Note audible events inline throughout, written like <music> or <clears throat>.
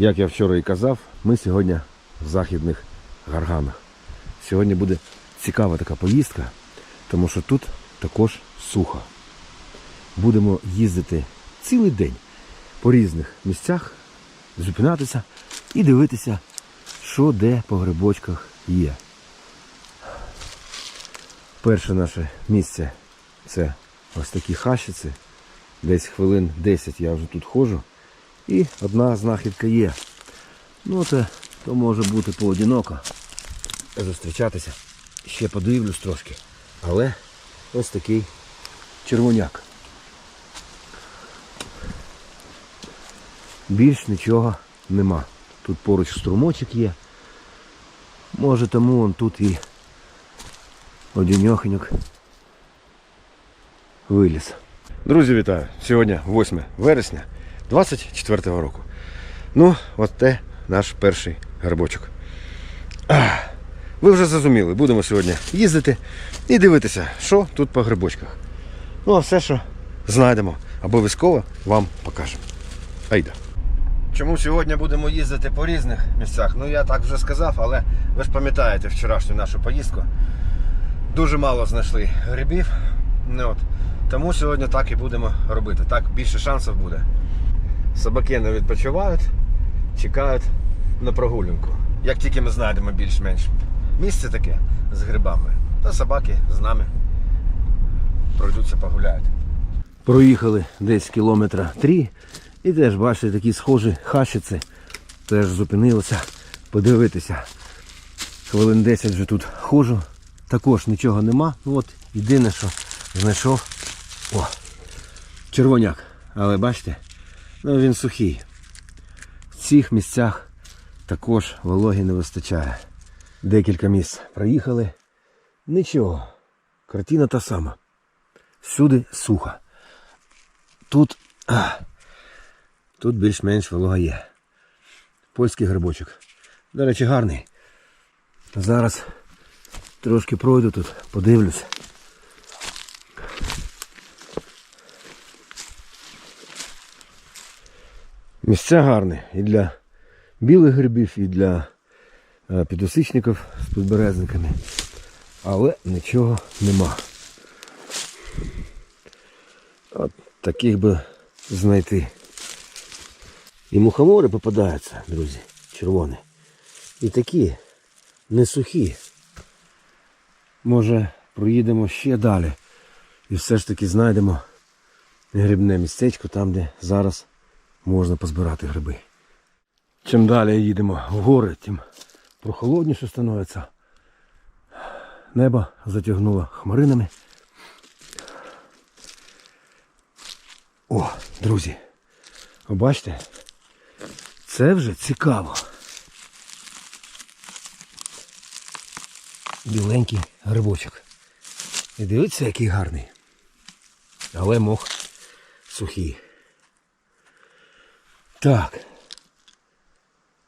Як я вчора і казав, ми сьогодні в західних гарганах. Сьогодні буде цікава така поїздка, тому що тут також сухо. Будемо їздити цілий день по різних місцях, зупинатися і дивитися, що де по грибочках є. Перше наше місце це ось такі хащиці. Десь хвилин 10 я вже тут ходжу. І одна знахідка є. Ну, то, то може бути поодиноко. Зустрічатися. Ще подивлюсь трошки. Але ось такий червоняк. Більш нічого нема. Тут поруч струмочок є. Може тому он тут і одіньохеньок виліз. Друзі, вітаю! Сьогодні 8 вересня 24 року. Ну, от те наш перший грибочок. Ви вже зрозуміли, будемо сьогодні їздити і дивитися, що тут по грибочках. Ну, а все, що знайдемо, обов'язково вам покажемо. Айда. Чому сьогодні будемо їздити по різних місцях? Ну я так вже сказав, але ви ж пам'ятаєте вчорашню нашу поїздку. Дуже мало знайшли грибів. Ну, от. Тому сьогодні так і будемо робити. Так більше шансів буде. Собаки не відпочивають, чекають на прогулянку. Як тільки ми знайдемо більш-менш місце таке з грибами, то собаки з нами пройдуться погуляють. Проїхали десь кілометра три і теж бачите такі схожі хащиці. Теж зупинилися подивитися. Хвилин 10 вже тут ходжу. Також нічого нема. Ну от єдине, що знайшов. О, червоняк. Але бачите, ну він сухий. В цих місцях також вологі не вистачає. Декілька місць проїхали. Нічого. Картина та сама. Всюди сухо. Тут, тут більш-менш волога є. Польський грибочок. До речі, гарний. Зараз трошки пройду тут, подивлюсь. Місця гарні і для білих грибів, і для е, підосичників з підберезниками. Але нічого нема. От таких би знайти. І мухомори попадаються, друзі, червоні. І такі не сухі. Може проїдемо ще далі і все ж таки знайдемо грибне містечко там, де зараз можна позбирати гриби. Чим далі їдемо в гори, тим прохолодніше становиться. Небо затягнуло хмаринами. О, друзі, бачите, це вже цікаво. Біленький грибочок. І дивіться, який гарний. Але мох сухий. Так.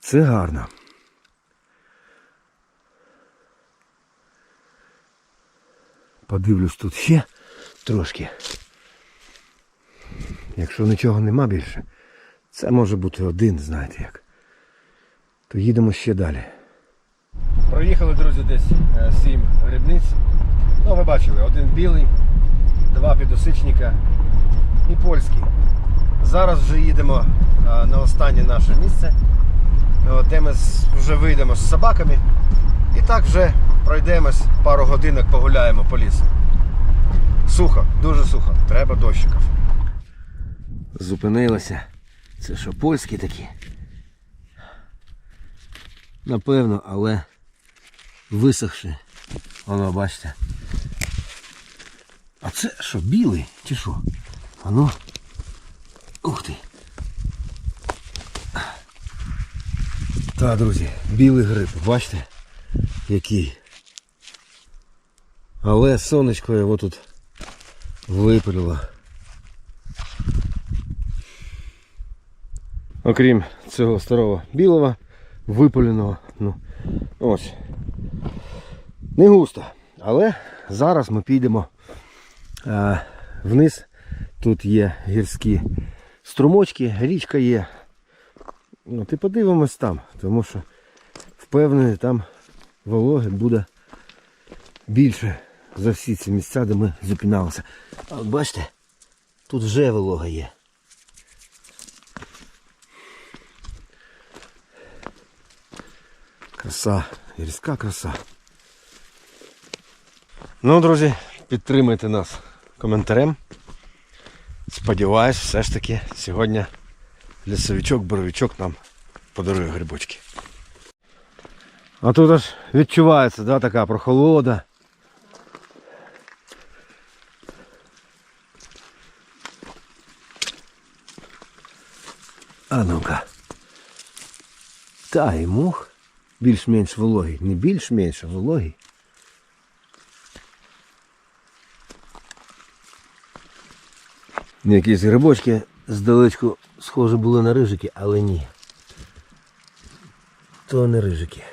Це гарно. Подивлюсь тут ще трошки. Якщо нічого нема більше, це може бути один, знаєте як. То їдемо ще далі. Проїхали, друзі, десь е, сім грибниць. Ну, ви бачили, один білий, два підосичника і польський. Зараз вже їдемо на останнє наше місце, де ми вже вийдемо з собаками. І так вже пройдемось пару годинок, погуляємо по лісу. Сухо, дуже сухо, треба дощиків. Зупинилися. Це що, польські такі? Напевно, але висохши. Воно, бачите. А це що, білий чи що? Воно. Ух ти. Так, друзі, білий гриб, бачите? Який. Але сонечко його тут випалило. Окрім цього старого білого, випаленого, ну, ось. Не густо. Але зараз ми підемо е, вниз. Тут є гірські струмочки, річка є. Ну, ти подивимось там, тому що впевнений, там вологи буде більше за всі ці місця, де ми зупиналися. А от бачите, тут вже волога є. Краса, гірська краса. Ну, друзі, підтримайте нас коментарем. Сподіваюсь, все ж таки сьогодні лісовичок, боровичок нам подарує грибочки. А тут аж відчувається, да, така прохолода. А ну-ка. Та і мух більш-менш вологий. Не більш-менш, а вологий. Якісь грибочки здалечку схожі були на рижики, але ні. То не рижики.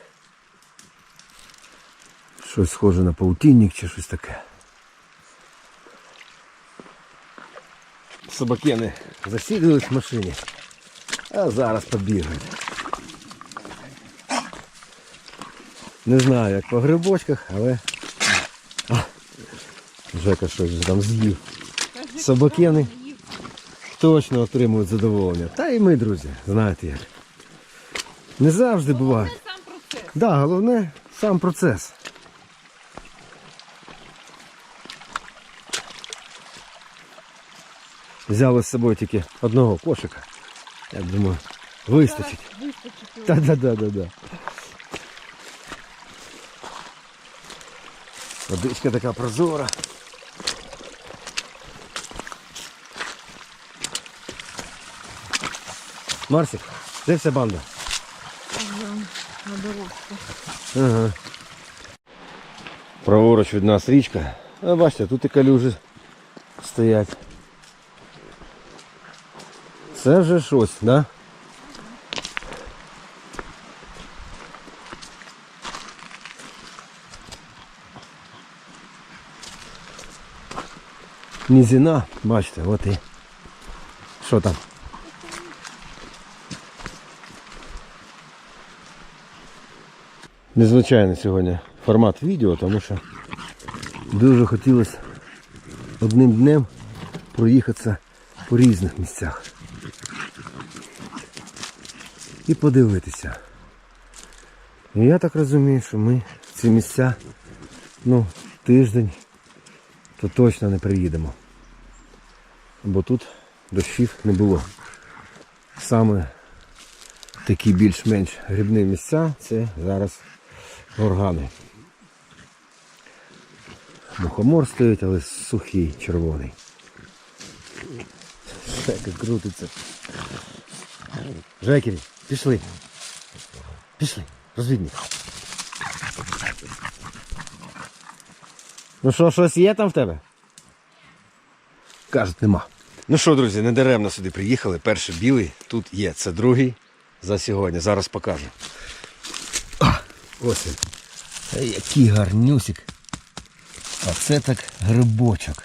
Щось схоже на паутинник чи щось таке. Собакени засідлились в машині, а зараз побігають. Не знаю, як по грибочках, але а, Жека щось там з'їв. Собакени точно отримують задоволення. Та і ми, друзі, знаєте як. Не завжди буває. Сам процес. Да, головне сам процес. Взяли з собою тільки одного кошика. Я думаю, вистачить. Вистачить. Та-да-да-да-да. Водичка така прозора. Марсик, де вся банда? На дорожку. Ага. Праворуч від нас річка. А бачите, тут і калюжі стоять. Це вже щось, да? Низина, бачите, от і. Що там? Незвичайний сьогодні формат відео, тому що дуже хотілося одним днем проїхатися по різних місцях. І подивитися. І я так розумію, що ми ці місця ну, тиждень то точно не приїдемо. Бо тут дощів не було. Саме такі більш-менш грибні місця це зараз органи. Мухомор стоїть, але сухий, червоний. Жека крутиться. Жекері, пішли. Пішли, розвідник. Ну що, щось є там в тебе? Кажуть, нема. Ну що, друзі, не даремно сюди приїхали. Перший білий тут є. Це другий за сьогодні. Зараз покажу. Ось він. Який гарнюсик. А це так грибочок.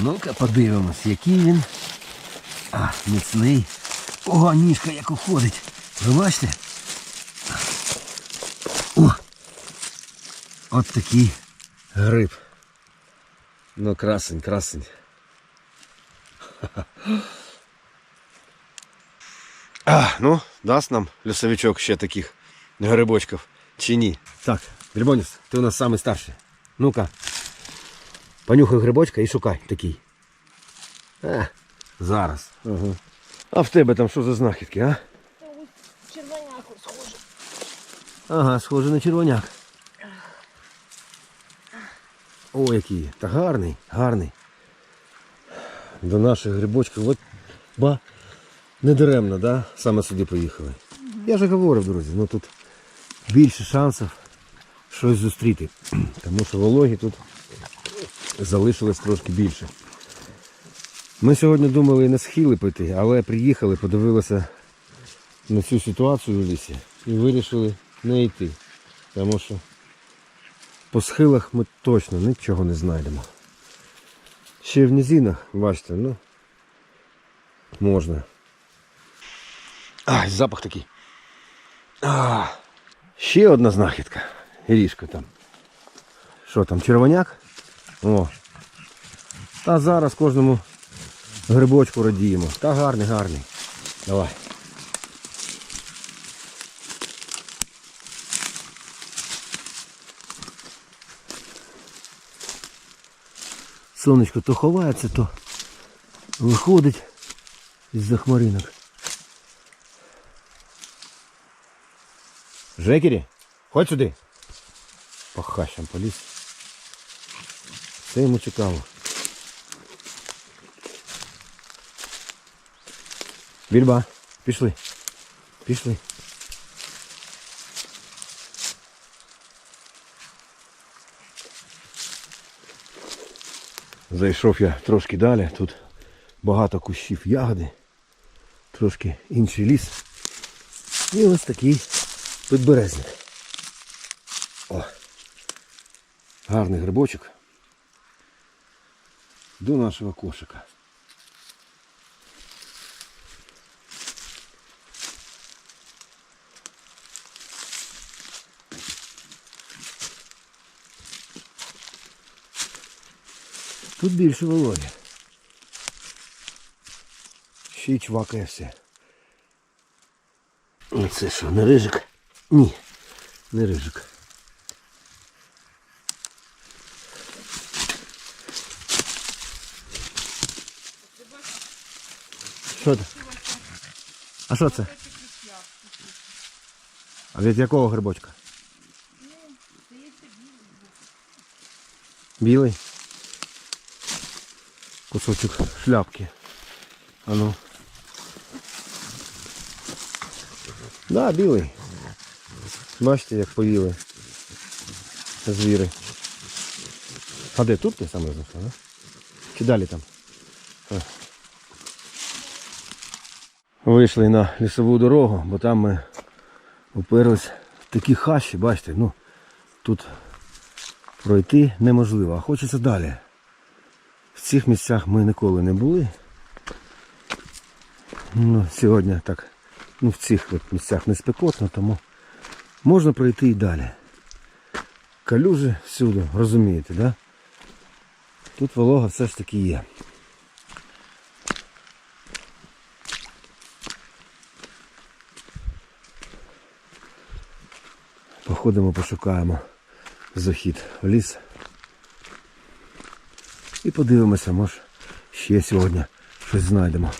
Ну-ка подивимось, який він. А, міцний. Ого, ніжка як уходить. Ви бачите? О! От такий гриб. Ну, красень, красень. А, ну, дасть нам лісовичок ще таких грибочків. Чи ні? Так, Грибоніс, ти у нас самий старший. Ну-ка. Понюхай грибочка і шукай такий. А, зараз. Ага. А в тебе там що за знахідки, а? Червоняку схоже. Ага, схоже на червоняк. О, який. Та гарний, гарний. До наших грибочків. От ба. Не даремно, да? Саме сюди поїхали. Я же говорив, друзі, ну тут більше шансів щось зустріти. <clears throat> Тому що вологі тут залишилось трошки більше. Ми сьогодні думали на схили піти, але приїхали, подивилися на цю ситуацію в лісі і вирішили не йти. Тому що по схилах ми точно нічого не знайдемо. Ще в низинах, бачите, ну можна. Ай, запах такий. А, ще одна знахідка. Ірішка там. Що там, червоняк? О. Та зараз кожному грибочку радіємо. Та гарний, гарний. Давай. Сонечко то ховається, то виходить із-за хмаринок. Жекері, ходь сюди. По хащам поліз. Це йому цікаво. Більба, пішли. Пішли. Зайшов я трошки далі, тут багато кущів ягоди, трошки інший ліс. І ось такий підберезник. О, гарний грибочок до нашого кошика. Тут більше вологи. Ще й чвакає все. Це що, не рижик? Ні, не рижик. Що це? А що це? А від якого грибочка? Білий? Кусочок шляпки. А ну. Да, білий. Бачите, як поїли звіри. А де тут ти саме знайшла, да? Чи далі там? А. Вийшли на лісову дорогу, бо там ми уперлись в такі хащі, бачите, ну тут пройти неможливо, а хочеться далі. В цих місцях ми ніколи не були. Ну, сьогодні так, ну в цих от місцях не спекотно, тому можна пройти і далі. Калюжі всюди, розумієте, да? Тут волога все ж таки є. Походимо, пошукаємо захід в ліс. І подивимося, може ще сьогодні щось знайдемо.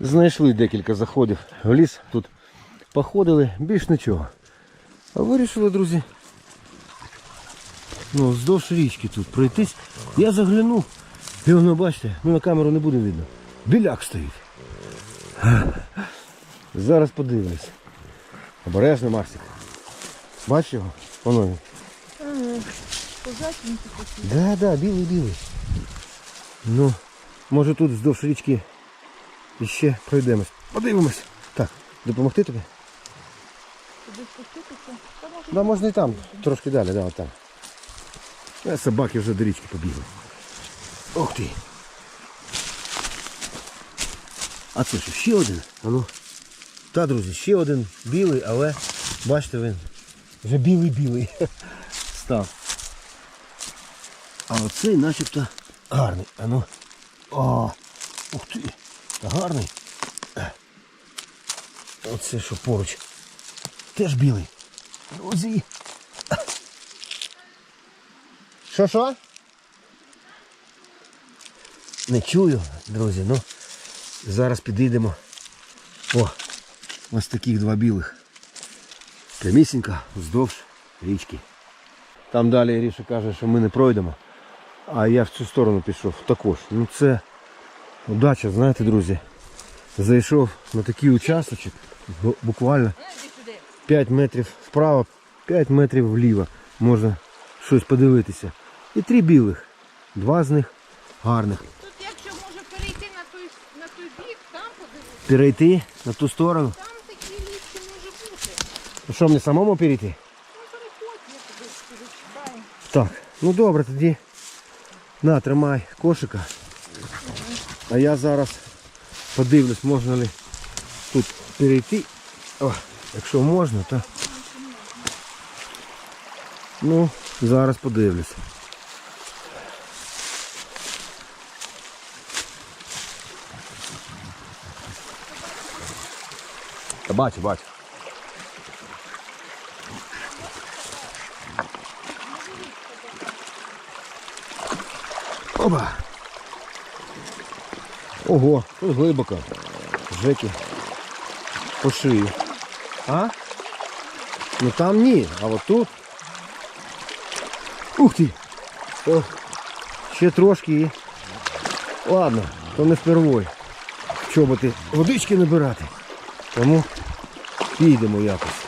Знайшли декілька заходів в ліс. Тут походили, більш нічого. А вирішили, друзі, ну, вздовж річки тут пройтись. Я заглянув. І воно, бачите, ну на камеру не буде видно. Біляк стоїть. Зараз подивимось. Обережно, Марсик. Бачиш його? Воно він. Да, да, білий, білий. Ну, може тут вздовж річки іще пройдемось. Подивимось. Так, допомогти тобі? Туди спуститися. Та може Да, можна і там, трошки далі, да, там. А собаки вже до річки побігли. Ух ти. А це що, ще один? А ну. Та, друзі, ще один білий, але бачите він. Вже білий-білий <laughs> став. А оцей начебто гарний. А ну. О, ух ти. Гарний. Оце що поруч. Теж білий. Друзі. Що що? Не чую, друзі, ну зараз підійдемо. О, ось таких два білих. Прямісінько вздовж річки. Там далі Ріша каже, що ми не пройдемо. А я в цю сторону пішов також. Ну це удача, знаєте, друзі. Зайшов на такий участочок, буквально 5 метрів вправо, 5 метрів вліво. Можна щось подивитися. І три білих. Два з них гарних. Тут якщо може перейти на той, на той бік, там подивитися. Перейти на ту сторону. Ну що, мені самому перейти? Так, ну добре тоді. На, тримай кошика. А я зараз подивлюсь, можна ли тут перейти. О, якщо можна, то. Ну, зараз подивлюся. Та бачу, бачу. Оба. Ого, тут глибоко. Жеки. По шию. А? Ну там ні, а от тут. Ух ти! О, ще трошки і. Ладно, то не впервой. Чоботи водички набирати. Тому підемо якось.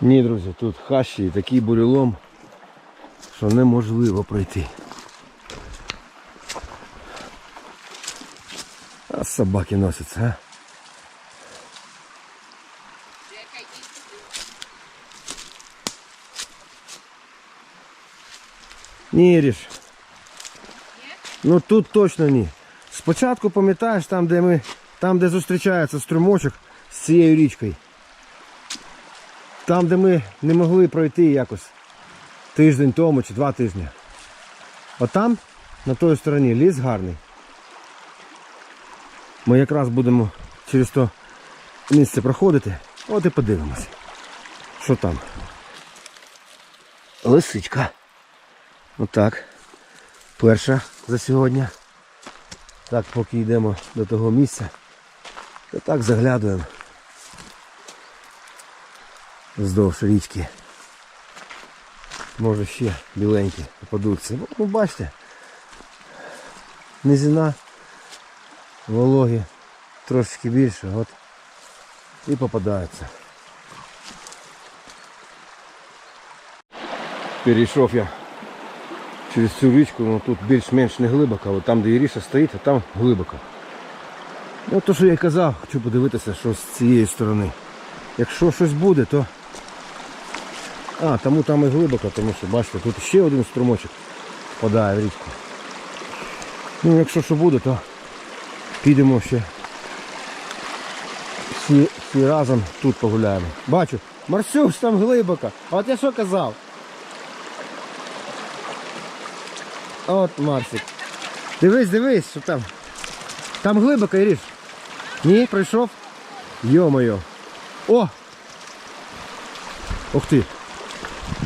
Ні, друзі, тут хащі і такий бурелом, що неможливо пройти. А собаки носяться, а? Ні, Ріш. Ну тут точно ні. Спочатку пам'ятаєш там, де ми, там, де зустрічається струмочок з цією річкою. Там, де ми не могли пройти якось тиждень тому чи два тижні. Отам, на той стороні, ліс гарний. Ми якраз будемо через то місце проходити. От і подивимося. Що там? Лисичка. Отак. Перша за сьогодні. Так, поки йдемо до того місця, то так заглядуємо вздовж річки. Може ще біленькі попадуться. Ну, бачите, низина, вологі трошечки більше, от і попадаються. Перейшов я через цю річку, ну тут більш-менш не глибоко, от там, де Іріша стоїть, а там глибоко. Ну то, що я казав, хочу подивитися, що з цієї сторони. Якщо щось буде, то... А, тому там і глибоко, тому що бачите, тут ще один струмочок впадає в річку. Ну якщо що буде, то підемо ще всі, всі разом тут погуляємо. Бачу, Марсюш там глибоко. А от я що казав? От Марсик. Дивись, дивись, що там. Там глибоко, Іріш. Ні, пройшов. Йо-моє. О! Ух ти.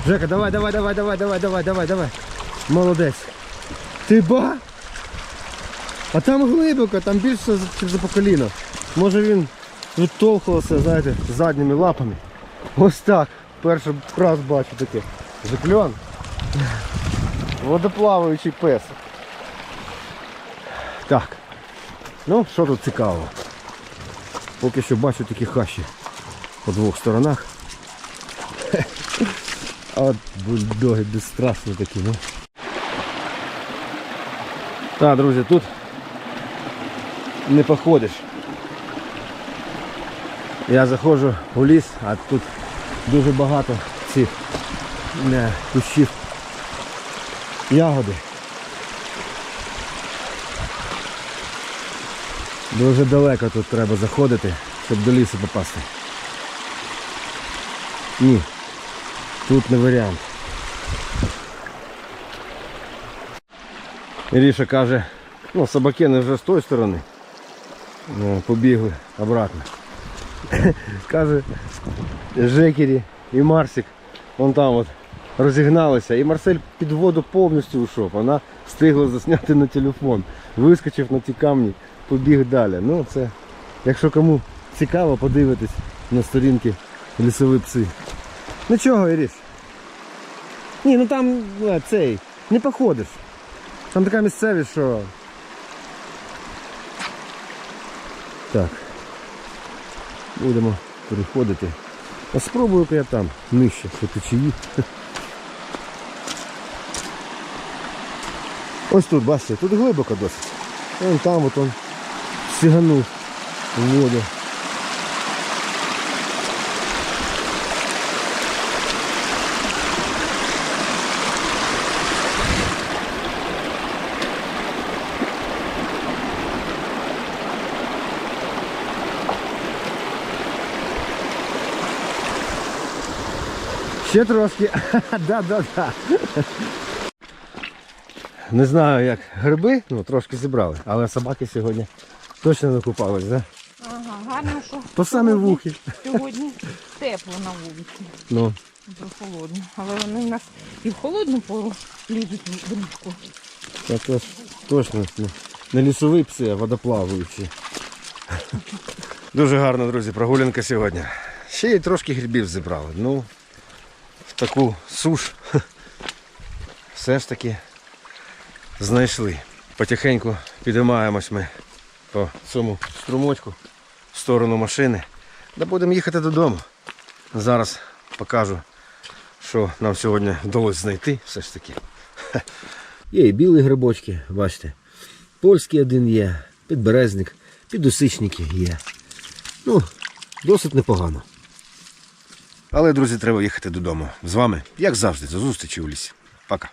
Жека, давай, давай, давай, давай, давай, давай, давай, давай. Молодець. Ти ба? А там глибоко, там більше за, по коліно. Може він відтовхувався, знаєте, задніми лапами. Ось так. Перший раз бачу таке. Закльон. Водоплаваючий пес. Так. Ну, що тут цікавого? Поки що бачу такі хащі по двох сторонах. От бульдоги безстрашні такі, ну. Так, друзі, тут не походиш. Я заходжу у ліс, а тут дуже багато цих не, кущів ягоди. Дуже далеко тут треба заходити, щоб до лісу попасти. Ні, тут не варіант. Іріша каже, ну собаки не вже з тої сторони. Ну, побігли обратно. <laughs> Каже, Жекері і Марсик, вон там от розігналися. І Марсель під воду повністю ушов. Вона встигла засняти на телефон. Вискочив на ті камні, побіг далі. Ну це, якщо кому цікаво, подивитись на сторінки лісові пси. Нічого, Іріш. Ні, ну там е, цей, не походиш. Там така місцевість, що. Так. Будемо переходити. А спробую-ка я там, нижче, по течії. Ось тут, бачите, тут глибоко досить. Вон там от он сиганув у воду. Ще трошки. <laughs> да, да, да. Не знаю, як гриби, ну трошки зібрали, але собаки сьогодні точно не купались, да? Ага, гарно, що По самі вухи. Сьогодні тепло на вулиці, Ну, прохолодно. Але вони в нас і в холодну пору лізуть в річку. теж точно не, не лісові пси, а водоплаваючі. <laughs> Дуже гарно, друзі, прогулянка сьогодні. Ще й трошки грибів зібрали. Ну, в таку суш <laughs> все ж таки знайшли. Потихеньку підіймаємось ми по цьому струмочку в сторону машини. Да будемо їхати додому. Зараз покажу, що нам сьогодні вдалося знайти все ж таки. <laughs> Є і білі грибочки, бачите. Польський один є, підберезник, підусичники є. Ну, досить непогано. Але, друзі, треба їхати додому. З вами, як завжди, до зустрічі у лісі. Пока.